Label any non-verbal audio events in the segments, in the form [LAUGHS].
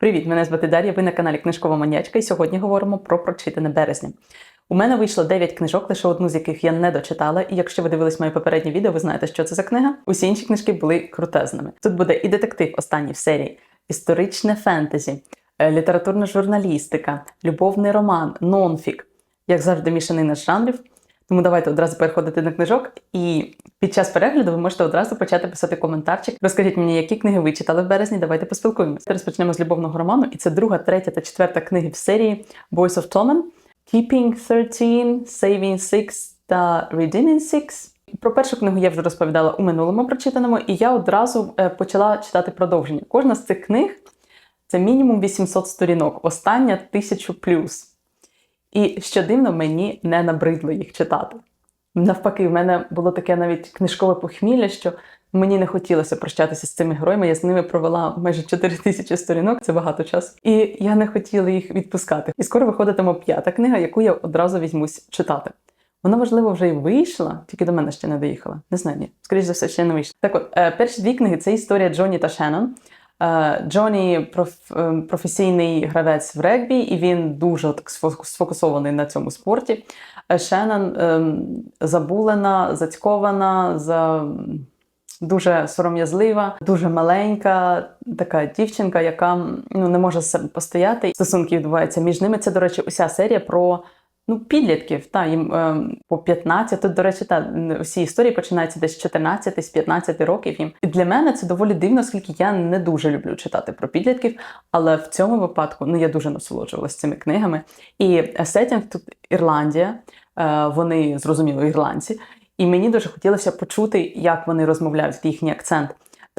Привіт, мене звати Дар'я. Ви на каналі Книжкова Манячка, і сьогодні говоримо про прочитане березня. У мене вийшло 9 книжок, лише одну з яких я не дочитала. І якщо ви дивились моє попереднє відео, ви знаєте, що це за книга. Усі інші книжки були крутезними. Тут буде і детектив, останній в серії, історичне фентезі, е, літературна журналістика, любовний роман, нонфік, як завжди, мішанина жанрів. Тому давайте одразу переходити на книжок, і під час перегляду ви можете одразу почати писати коментарчик. Розкажіть мені, які книги ви читали в березні. Давайте поспілкуємося. Розпочнемо з любовного роману, і це друга, третя та четверта книги в серії Boys of Tommen, Keeping 13, Saving 6 та Redeeming 6. Про першу книгу я вже розповідала у минулому прочитаному, і я одразу е, почала читати продовження. Кожна з цих книг це мінімум 800 сторінок, остання 1000 плюс. І що дивно, мені не набридло їх читати. Навпаки, в мене було таке навіть книжкове похмілля, що мені не хотілося прощатися з цими героями. Я з ними провела майже 4 тисячі сторінок, це багато часу. І я не хотіла їх відпускати. І скоро виходитиме п'ята книга, яку я одразу візьмусь читати. Вона, можливо, вже й вийшла, тільки до мене ще не доїхала. Не знаю, ні. Скоріше за все, ще не вийшла. Так от, е, перші дві книги це історія Джоні та Шеннон. Е, Джоні проф, е, професійний гравець в регбі, і він дуже так сфокусований на цьому спорті. Е, Шеннон ем, забулена, зацькована, за... дуже сором'язлива, дуже маленька така дівчинка, яка ну, не може себе постояти. Стосунки відбуваються між ними. Це, до речі, уся серія про. Ну, підлітків, та їм е, по 15, тут, до речі, та всі історії починаються десь з 14, з 15 років їм. І для мене це доволі дивно, оскільки я не дуже люблю читати про підлітків, але в цьому випадку ну я дуже насолоджувалася цими книгами. І сетінг тут Ірландія, е, вони зрозуміло ірландці, і мені дуже хотілося почути, як вони розмовляють їхній акцент.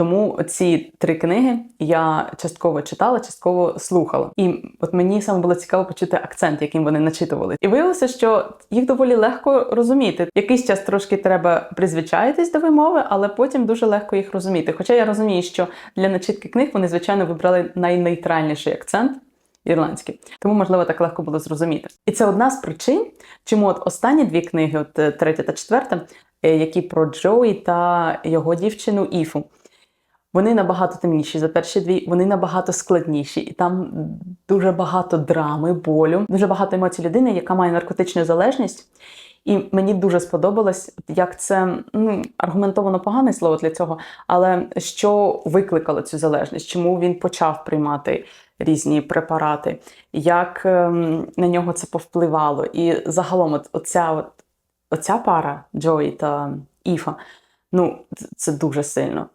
Тому ці три книги я частково читала, частково слухала. І от мені саме було цікаво почути акцент, яким вони начитували. І виявилося, що їх доволі легко розуміти. Якийсь час трошки треба призвичаїтись до вимови, але потім дуже легко їх розуміти. Хоча я розумію, що для начитки книг вони, звичайно, вибрали найнейтральніший акцент. Ірландський, тому можливо так легко було зрозуміти, і це одна з причин, чому от останні дві книги, от е, третя та четверта, е, які про Джоуі та його дівчину Іфу, вони набагато темніші за перші дві, вони набагато складніші, і там дуже багато драми, болю, дуже багато емоцій людини, яка має наркотичну залежність. І мені дуже сподобалось, як це ну, аргументовано погане слово для цього, але що викликало цю залежність, чому він почав приймати різні препарати, як ем, на нього це повпливало. І загалом, от, оця, от, оця пара Джої та Іфа, ну, це дуже сильно.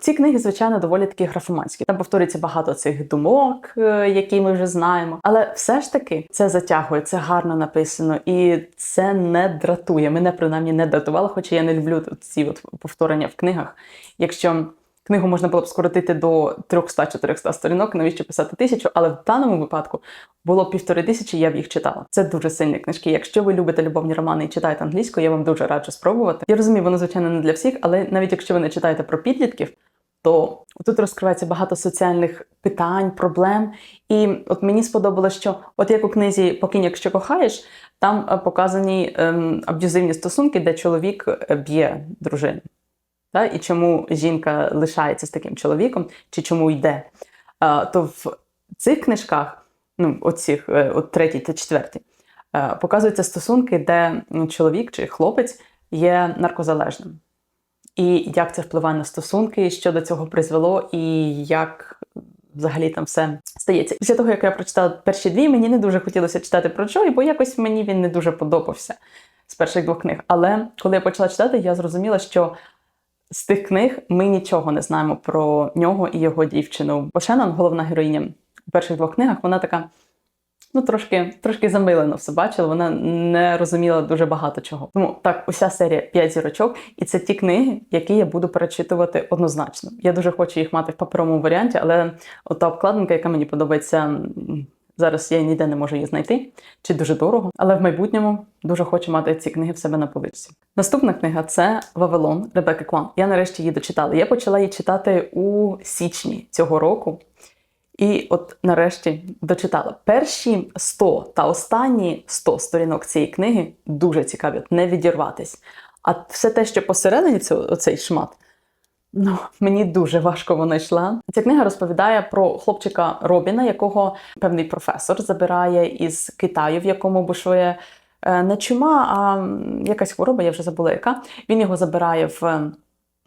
Ці книги, звичайно, доволі такі графоманські. Там повторюється багато цих думок, е, які ми вже знаємо. Але все ж таки це затягує, це гарно написано, і це не дратує. Мене принаймні не дратувало, хоча я не люблю ці от повторення в книгах. Якщо книгу можна було б скоротити до 300-400 сторінок, навіщо писати тисячу, але в даному випадку було півтори тисячі, я б їх читала. Це дуже сильні книжки. Якщо ви любите любовні романи і читаєте англійською, я вам дуже раджу спробувати. Я розумію, воно звичайно не для всіх, але навіть якщо ви не читаєте про підлітків, то тут розкривається багато соціальних питань, проблем. І от мені сподобалось, що от як у книзі Покинь, якщо кохаєш, там е, показані ем, аб'юзивні стосунки, де чоловік е, б'є дружину. Та? І чому жінка лишається з таким чоловіком, чи чому йде. А, то в цих книжках, ну, оцих, е, от третій та четвертій, е, показуються стосунки, де чоловік чи хлопець є наркозалежним. І як це впливає на стосунки, що до цього призвело, і як взагалі там все стається. Після того, як я прочитала перші дві, мені не дуже хотілося читати про Джої, бо якось мені він не дуже подобався з перших двох книг. Але коли я почала читати, я зрозуміла, що з тих книг ми нічого не знаємо про нього і його дівчину. Бо Шеннон, головна героїня у перших двох книгах, вона така. Ну, трошки трошки замилено все бачила, вона не розуміла дуже багато чого. Тому так, уся серія 5 зірочок, і це ті книги, які я буду перечитувати однозначно. Я дуже хочу їх мати в паперовому варіанті, але от та обкладинка, яка мені подобається, зараз я ніде не можу її знайти, чи дуже дорого. Але в майбутньому дуже хочу мати ці книги в себе на поличці. Наступна книга це Вавилон Ребекки Кван. Я нарешті її дочитала. Я почала її читати у січні цього року. І от нарешті дочитала перші 100 та останні 100 сторінок цієї книги дуже цікаві, не відірватись. А все те, що посередині це оцей шмат, Ну, мені дуже важко вона йшла. Ця книга розповідає про хлопчика Робіна, якого певний професор забирає із Китаю, в якому бушує е, не чума, а якась хвороба, я вже забула яка. Він його забирає в,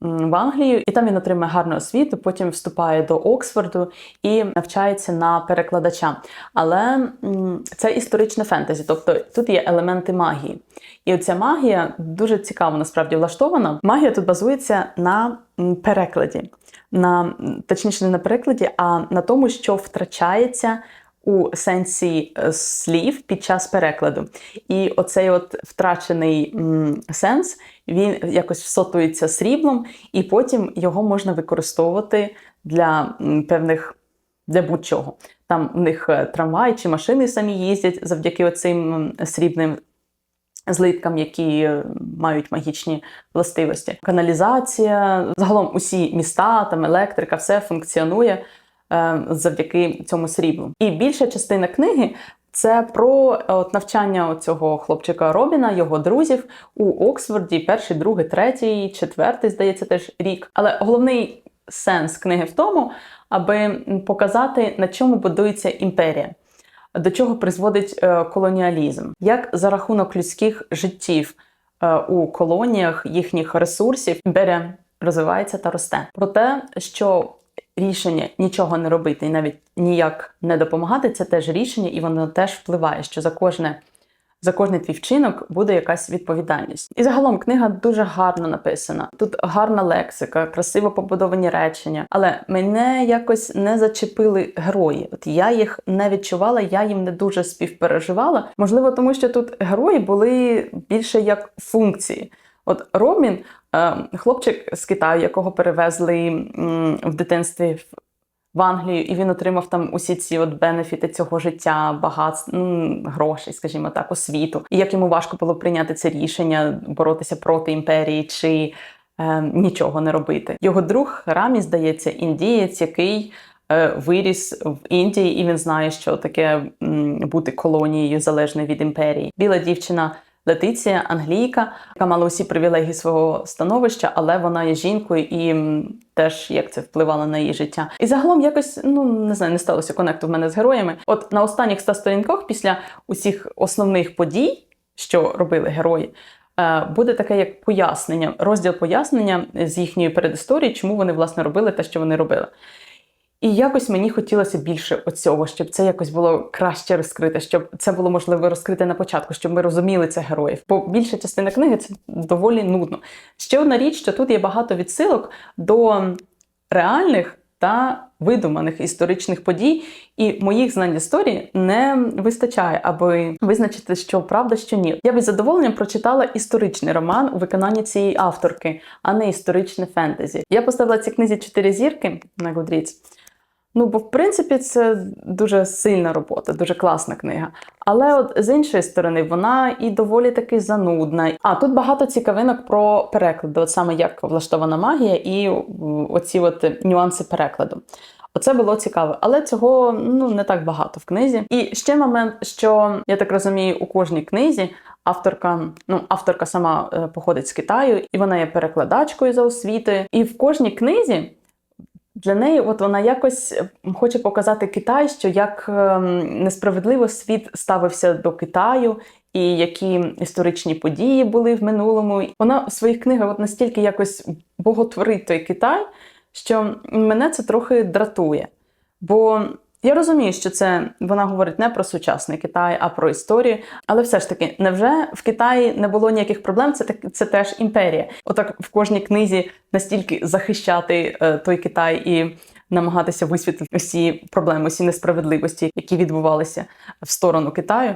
в Англію, і там він отримає гарну освіту, потім вступає до Оксфорду і навчається на перекладача. Але це історичне фентезі, тобто тут є елементи магії. І оця магія дуже цікаво насправді влаштована. Магія тут базується на перекладі, на точніше не на перекладі, а на тому, що втрачається у сенсі е, слів під час перекладу. І оцей от втрачений сенс він якось всотується сріблом, і потім його можна використовувати для певних для будь-чого. Там в них е, трамвай чи машини самі їздять завдяки оцим срібним злиткам, які е, мають магічні властивості. Каналізація, загалом усі міста, там електрика, все функціонує е, завдяки цьому сріблу. І більша частина книги. Це про е, от, навчання цього хлопчика Робіна, його друзів у Оксфорді, перший, другий, третій, четвертий, здається, теж рік. Але головний сенс книги в тому, аби показати, на чому будується імперія до чого призводить е, колоніалізм, як за рахунок людських життів е, у колоніях їхніх ресурсів імперія розвивається та росте. Про те, що рішення нічого не робити і навіть ніяк не допомагати, це теж рішення, і воно теж впливає, що за кожне. За кожний твій вчинок буде якась відповідальність. І загалом книга дуже гарно написана. Тут гарна лексика, красиво побудовані речення. Але мене якось не зачепили герої. От я їх не відчувала, я їм не дуже співпереживала. Можливо, тому що тут герої були більше як функції. От Робін, е, хлопчик з Китаю, якого перевезли в дитинстві в Англію, і він отримав там усі ці от бенефіти цього життя, багатств, ну, грошей, скажімо так, освіту. І як йому важко було прийняти це рішення, боротися проти імперії чи е, нічого не робити. Його друг Рамі, здається, індієць, який е, виріс в Індії, і він знає, що таке бути колонією залежною від імперії. Біла дівчина. Летиція, англійка, яка мала усі привілегії свого становища, але вона є жінкою і теж як це впливало на її життя. І загалом якось ну не знаю, не сталося конекту в мене з героями. От на останніх ста сторінках, після усіх основних подій, що робили герої. е, Буде таке як пояснення, розділ пояснення з їхньої передісторії, чому вони власне робили те, що вони робили. І якось мені хотілося більше оцього, щоб це якось було краще розкрите, щоб це було можливо розкрити на початку, щоб ми розуміли це героїв. Бо більша частина книги це доволі нудно. Ще одна річ, що тут є багато відсилок до реальних та видуманих історичних подій, і моїх знань історії не вистачає, аби визначити, що правда, що ні. Я би задоволенням прочитала історичний роман у виконанні цієї авторки, а не історичне фентезі. Я поставила цій книзі 4 зірки на Goodreads. Ну, бо в принципі це дуже сильна робота, дуже класна книга. Але от з іншої сторони, вона і доволі таки занудна. А тут багато цікавинок про переклади, от саме як влаштована магія, і оці от нюанси перекладу. Оце було цікаво, але цього ну не так багато в книзі. І ще момент, що я так розумію, у кожній книзі авторка, ну авторка сама е, походить з Китаю, і вона є перекладачкою за освітою. І в кожній книзі для неї, от вона якось е, хоче показати Китай, що як ем, несправедливо світ ставився до Китаю, і які історичні події були в минулому. Вона в своїх книгах от настільки якось боготворить той Китай, що мене це трохи дратує. Бо я розумію, що це вона говорить не про сучасний Китай, а про історію. Але все ж таки, невже в Китаї не було ніяких проблем? Це так це теж імперія. Отак в кожній книзі настільки захищати е, той Китай і намагатися висвітлити всі проблеми, всі несправедливості, які відбувалися в сторону Китаю.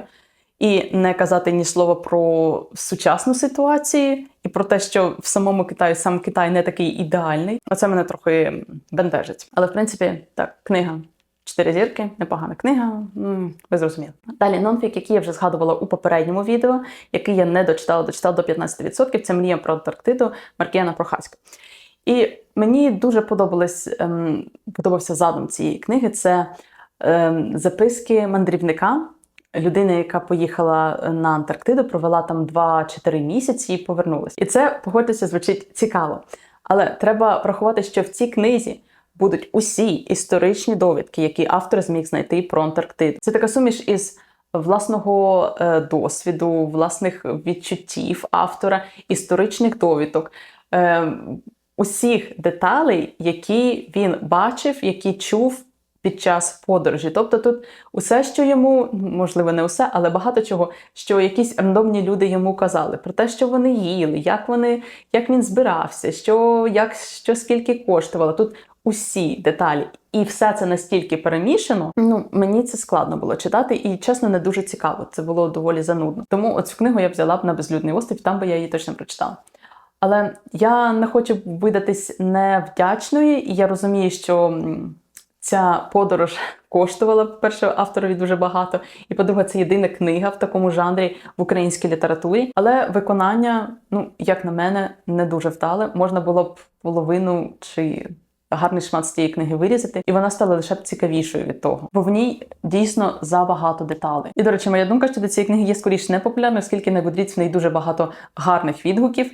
І не казати ні слова про сучасну ситуацію і про те, що в самому Китаї сам Китай не такий ідеальний. Оце мене трохи бентежить. Але в принципі, так, книга Чотири зірки, непогана книга. Ви зрозуміли. Далі нонфік, який я вже згадувала у попередньому відео, який я не дочитала, дочитала до 15%. Це мрія про Антарктиду Маркіяна Прохаська. І мені дуже подобалось, ем, подобався задум цієї книги. Це ем, записки мандрівника, людини, яка поїхала на Антарктиду, провела там 2-4 місяці і повернулася. І це, погодьтеся, звучить цікаво. Але треба врахувати, що в цій книзі будуть усі історичні довідки, які автор зміг знайти про Антарктиду. Це така суміш із власного е, досвіду, власних відчуттів автора, історичних довідок. Е, Усіх деталей, які він бачив, які чув під час подорожі. Тобто тут усе, що йому, можливо, не усе, але багато чого, що якісь рандомні люди йому казали, про те, що вони їли, як вони, як він збирався, що, як, що скільки коштувало. Тут усі деталі. І все це настільки перемішано. Ну мені це складно було читати, і чесно, не дуже цікаво. Це було доволі занудно. Тому оцю книгу я взяла б на безлюдний острів, там би я її точно прочитала. Але я не хочу видатись невдячною, і я розумію, що ця подорож коштувала по-перше, авторові дуже багато. І по-друге, це єдина книга в такому жанрі в українській літературі. Але виконання, ну як на мене, не дуже вдале. Можна було б половину чи гарний шмат з цієї книги вирізати, і вона стала лише б цікавішою від того, бо в ній дійсно забагато деталей. І до речі, моя думка щодо цієї книги є скоріш непопулярною, оскільки на Goodreads в неї дуже багато гарних відгуків.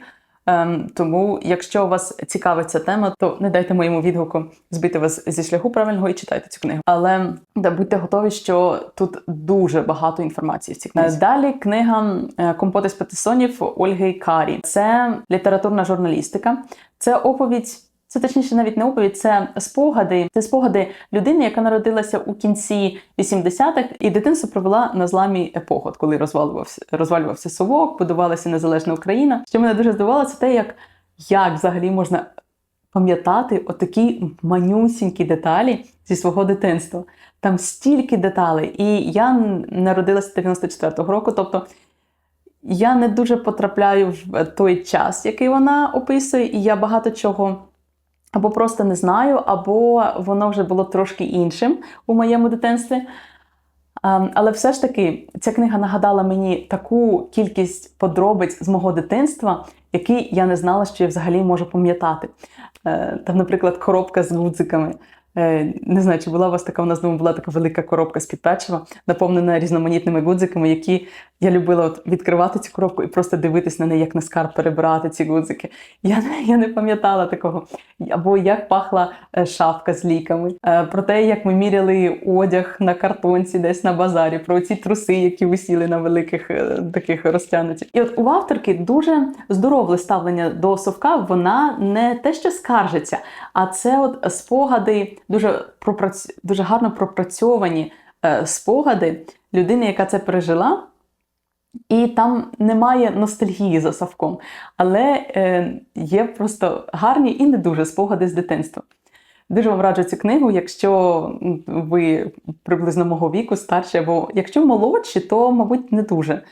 Ем, тому, якщо вас цікавить ця тема, то не дайте моєму відгуку збити вас зі шляху правильного і читайте цю книгу. Але да, будьте готові, що тут дуже багато інформації в цій книзі. Далі книга е, Компоти з патисонів Ольги Карі. Це літературна журналістика, це оповідь. Це точніше навіть не оповідь, це спогади. Це спогади людини, яка народилася у кінці 80-х, і дитинство провела на зламі епох, от коли розвалювався, розвалювався совок, будувалася незалежна Україна. Що мене дуже здивувало, це те, як, як взагалі можна пам'ятати отакі манюсінькі деталі зі свого дитинства. Там стільки деталей. І я народилася 94-го року, тобто. Я не дуже потрапляю в той час, який вона описує, і я багато чого або просто не знаю, або воно вже було трошки іншим у моєму дитинстві. Ем, Але все ж таки, ця книга нагадала мені таку кількість подробиць з мого дитинства, які я не знала, що я взагалі можу пам'ятати. Е, Там, наприклад, коробка з гудзиками. Е, Не знаю, чи була у вас така, у нас вдома була така велика коробка з-під печива, наповнена різноманітними гудзиками, які я любила от відкривати цю коробку і просто дивитись на неї, як на скарб перебирати ці гудзики. Я, я не пам'ятала такого. Або як пахла е, шафка з ліками, Е, про те, як ми міряли одяг на картонці десь на базарі, про ці труси, які висіли на великих е, таких розтягнутих. І от у авторки дуже здорове ставлення до совка. Вона не те, що скаржиться, а це от спогади дуже пропрац... дуже гарно пропрацьовані спогади людини, яка це пережила. І там немає ностальгії за Савком, але е, є просто гарні і не дуже спогади з дитинства. Дуже вам раджу цю книгу, якщо ви приблизно мого віку, старші, або якщо молодші, то, мабуть, не дуже.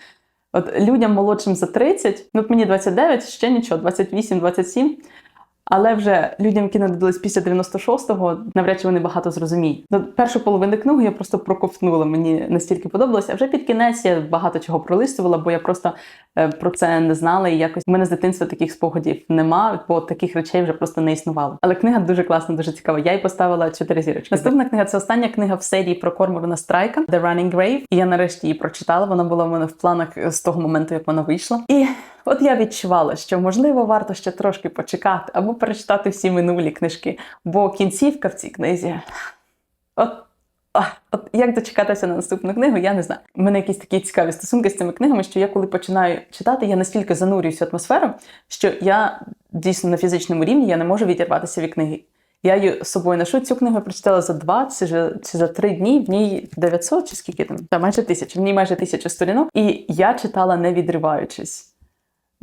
От людям молодшим за 30, ну от мені 29, ще нічого, 28, 27. Але вже людям, які народились після 96-го, навряд чи вони багато зрозуміють. Ну, першу половину книги я просто проковтнула, мені настільки подобалося. А вже під кінець я багато чого пролистувала, бо я просто е, про це не знала. І якось в мене з дитинства таких спогадів нема, бо таких речей вже просто не існувало. Але книга дуже класна, дуже цікава. Я їй поставила 4 зірочки. Наступна книга це остання книга в серії про Корморана Страйка The Running Grave. І я нарешті її прочитала. Вона була в мене в планах з того моменту, як вона вийшла. І От я відчувала, що можливо варто ще трошки почекати або перечитати всі минулі книжки, бо кінцівка в цій книзі. От, от як дочекатися на наступну книгу, я не знаю. У мене якісь такі цікаві стосунки з цими книгами, що я коли починаю читати, я настільки занурююсь в атмосферу, що я дійсно на фізичному рівні я не можу відірватися від книги. Я її з собою ношу. Цю книгу прочитала за два чи за три дні. В ній 900 чи скільки там? Та майже тисяча. В ній майже тисяча сторінок. І я читала не відриваючись.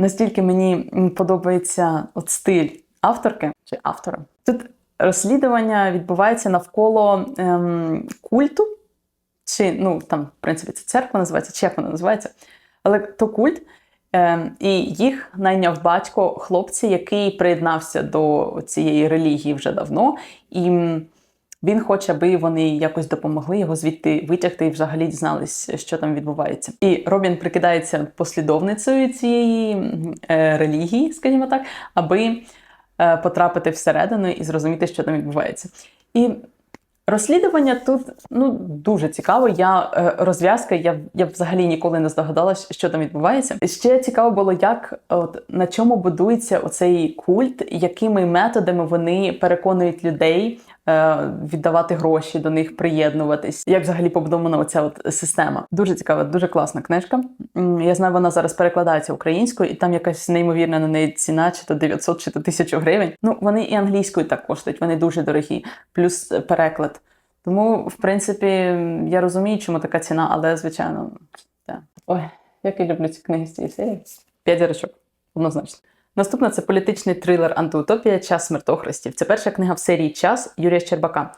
Настільки мені подобається от стиль авторки чи автора. Тут розслідування відбувається навколо ем, культу, чи ну там, в принципі, це церква називається, чи як вона називається, але то культ. Ем, і їх найняв батько хлопця, який приєднався до цієї релігії вже давно. І він хоче, аби вони якось допомогли його звідти витягти і взагалі дізнались, що там відбувається. І Робін прикидається послідовницею цієї е, релігії, скажімо так, аби е, потрапити всередину і зрозуміти, що там відбувається. І Розслідування тут ну дуже цікаво. Я е, розв'язка, я, я взагалі ніколи не здогадалась, що там відбувається. Ще цікаво було, як от на чому будується оцей культ, якими методами вони переконують людей віддавати гроші до них, приєднуватись. Як взагалі побудована оця от система? Дуже цікава, дуже класна книжка. Я знаю, вона зараз перекладається українською, і там якась неймовірна на неї ціна, чи то 900, чи то 1000 гривень. Ну вони і англійською так коштують, вони дуже дорогі, плюс е, переклад. Тому, в принципі, я розумію, чому така ціна, але звичайно, так. Ой, як я люблю ці книги з цієї серії. П'ять зірочок, однозначно. Наступна це політичний трилер Антиутопія Час смертохрестів. Це перша книга в серії Час Юрія Щербака.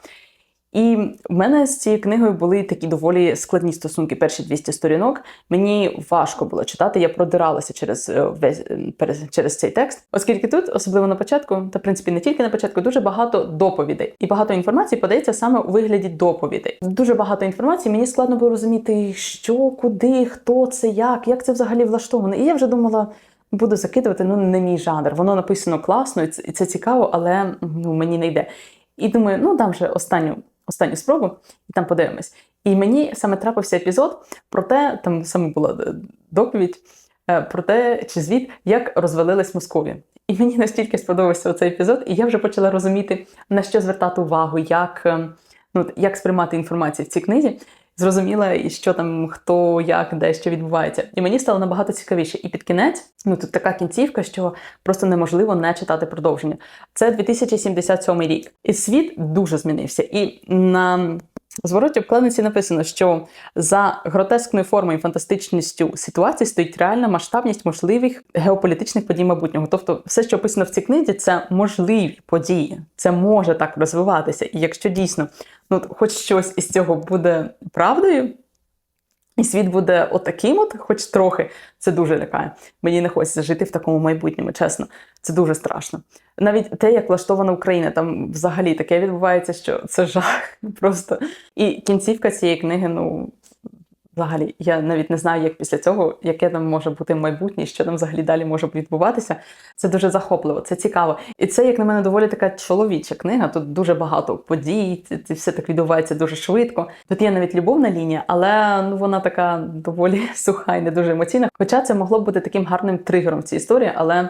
І в мене з цією книгою були такі доволі складні стосунки. Перші 200 сторінок. Мені важко було читати. Я продиралася через е, весь е, через цей текст, оскільки тут, особливо на початку, та в принципі не тільки на початку, дуже багато доповідей, і багато інформації подається саме у вигляді доповідей. Дуже багато інформації. Мені складно було розуміти, що, куди, хто це, як, як це взагалі влаштовано. І я вже думала. Буду закидувати, ну не мій жанр. Воно написано класно, і це, цікаво, але ну, мені не йде. І думаю, ну дам вже останню, останню спробу, і там подивимось. І мені саме трапився епізод про те, там саме була е, доповідь е, про те, чи звіт, як розвалилась Московія. І мені настільки сподобався цей епізод, і я вже почала розуміти, на що звертати увагу, як, е, ну, як сприймати інформацію в цій книзі. Зрозуміла, і що там, хто, як, де, що відбувається. І мені стало набагато цікавіше. І під кінець, ну тут така кінцівка, що просто неможливо не читати продовження. Це 2077 рік. І світ дуже змінився. І на звороті обкладинці написано, що за гротескною формою і фантастичністю ситуації стоїть реальна масштабність можливих геополітичних подій майбутнього. Тобто, все, що описано в цій книзі, це можливі події, це може так розвиватися. І якщо дійсно, ну хоч щось із цього буде правдою. І світ буде отаким, от, хоч трохи, це дуже лякає. Мені не хочеться жити в такому майбутньому, чесно. Це дуже страшно. Навіть те, як влаштована Україна, там взагалі таке відбувається, що це жах [LAUGHS] просто. І кінцівка цієї книги, ну. Взагалі, я навіть не знаю, як після цього, яке там може бути майбутнє, що там взагалі далі може відбуватися. Це дуже захопливо, це цікаво. І це, як на мене, доволі така чоловіча книга. Тут дуже багато подій, це, все так відбувається дуже швидко. Тут є навіть любовна лінія, але ну вона така доволі [LAUGHS] суха і не дуже емоційна. Хоча це могло бути таким гарним тригером в цій історії, але.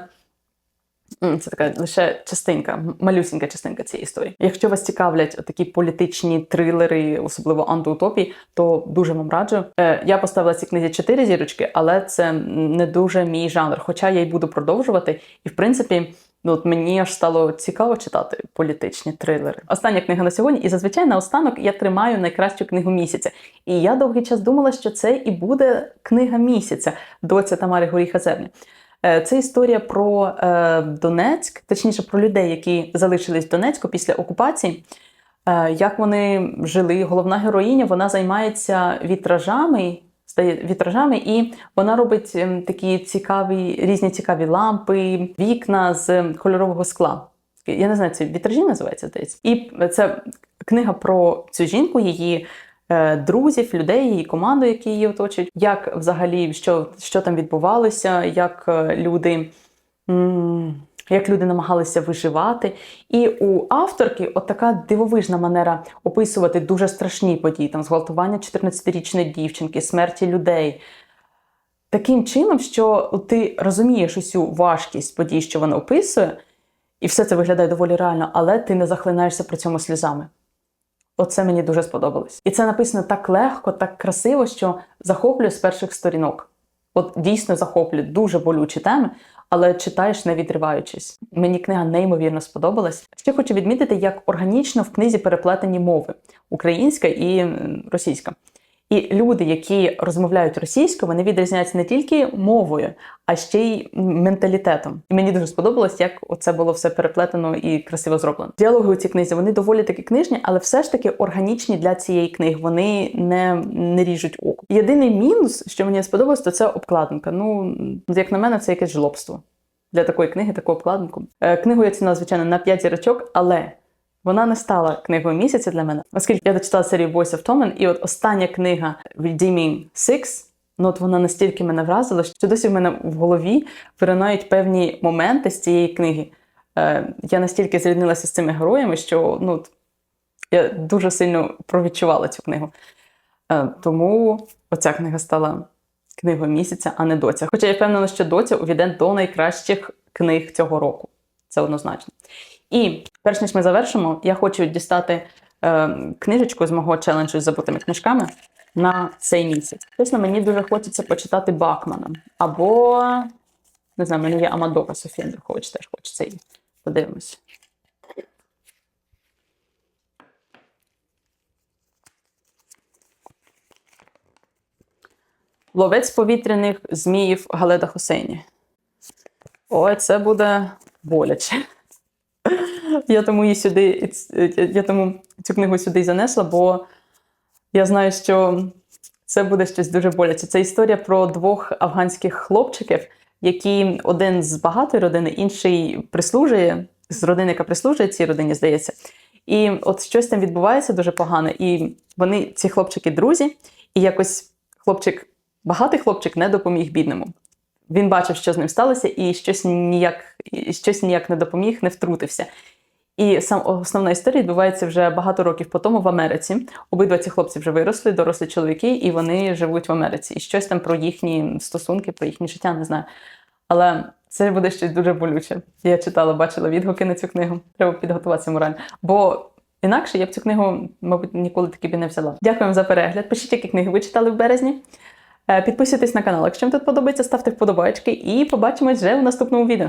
Це така лише частинка, м- малюсінька частинка цієї історії. Якщо вас цікавлять такі політичні трилери, особливо антиутопії, то дуже вам раджу. Е, я поставила цій книзі 4 зірочки, але це не дуже мій жанр. Хоча я й буду продовжувати. І в принципі, ну от мені аж стало цікаво читати політичні трилери. Остання книга на сьогодні, і зазвичай на останок я тримаю найкращу книгу місяця. І я довгий час думала, що це і буде книга місяця доця Тамари Горіха Зерня. Е, Це історія про е, Донецьк, точніше про людей, які залишились в Донецьку після окупації. Е, як вони жили? Головна героїня вона займається вітражами, стає вітражами, і вона робить ем, такі цікаві, різні цікаві лампи, вікна з кольорового скла. Я не знаю, це вітражі називається здається. І це книга про цю жінку, її друзів, людей, її команду, які її оточують, як взагалі що, що там відбувалося, як е, люди. Як люди намагалися виживати, і у авторки от така дивовижна манера описувати дуже страшні події, там зґвалтування 14-річної дівчинки, смерті людей. Таким чином, що ти розумієш усю важкість подій, що вона описує, і все це виглядає доволі реально, але ти не захлинаєшся при цьому сльозами. Оце мені дуже сподобалось. І це написано так легко, так красиво, що захоплює з перших сторінок. От дійсно захоплює дуже болючі теми, але читаєш не відриваючись. Мені книга неймовірно сподобалась. Ще хочу відмітити, як органічно в книзі переплетені мови українська і російська. І люди, які розмовляють російською, вони відрізняються не тільки мовою, а ще й менталітетом. І мені дуже сподобалось, як це було все переплетено і красиво зроблено. Діалоги у цій книзі вони доволі таки книжні, але все ж таки органічні для цієї книги. Вони не, не ріжуть око. Єдиний мінус, що мені сподобалось, то це обкладинка. Ну, як на мене, це якесь жлобство. Для такої книги, таку обкладинку. Е, Книгу я ціна, звичайно, на 5 зірочок, але вона не стала книгою місяця для мене, оскільки я дочитала серію Voice of Tommen, і от остання книга Redeeming Six, ну от вона настільки мене вразила, що досі в мене в голові виринають певні моменти з цієї книги. Е, я настільки зріднилася з цими героями, що ну, Я дуже сильно провідчувала цю книгу. Е, Тому оця книга стала книгою місяця, а не доця. Хоча я впевнена, що доця увійде до найкращих книг цього року. Це однозначно. І перш ніж ми завершимо, я хочу дістати е, книжечку з мого челенджу з забутими книжками на цей місяць. Чесно, мені дуже хочеться почитати Бакмана. Або, не знаю, в мене є Амадора Софія Андрухович, теж хочеться її. Подивимось. Ловець повітряних зміїв Галеда Хусейні. Ой, це буде боляче. Я тому її сюди, я тому цю книгу сюди занесла, бо я знаю, що це буде щось дуже боляче. Це історія про двох афганських хлопчиків, які один з багатої родини, інший прислужує з родини, яка прислужує цій родині, здається. І от щось там відбувається дуже погане. І вони, ці хлопчики, друзі, і якось хлопчик, багатий хлопчик не допоміг бідному. Він бачив, що з ним сталося, і щось ніяк, щось ніяк не допоміг, не втрутився. І сам основна історія відбувається вже багато років по тому в Америці. Обидва ці хлопці вже виросли, дорослі чоловіки, і вони живуть в Америці. І щось там про їхні стосунки, про їхнє життя, не знаю. Але це буде щось дуже болюче. Я читала, бачила відгуки на цю книгу. Треба підготуватися морально. Бо інакше я б цю книгу, мабуть, ніколи таки б не взяла. Дякую вам за перегляд. Пишіть, які книги ви читали в березні. Е, Підписуйтесь на канал, якщо вам тут подобається, ставте вподобайки і побачимось вже в наступному відео.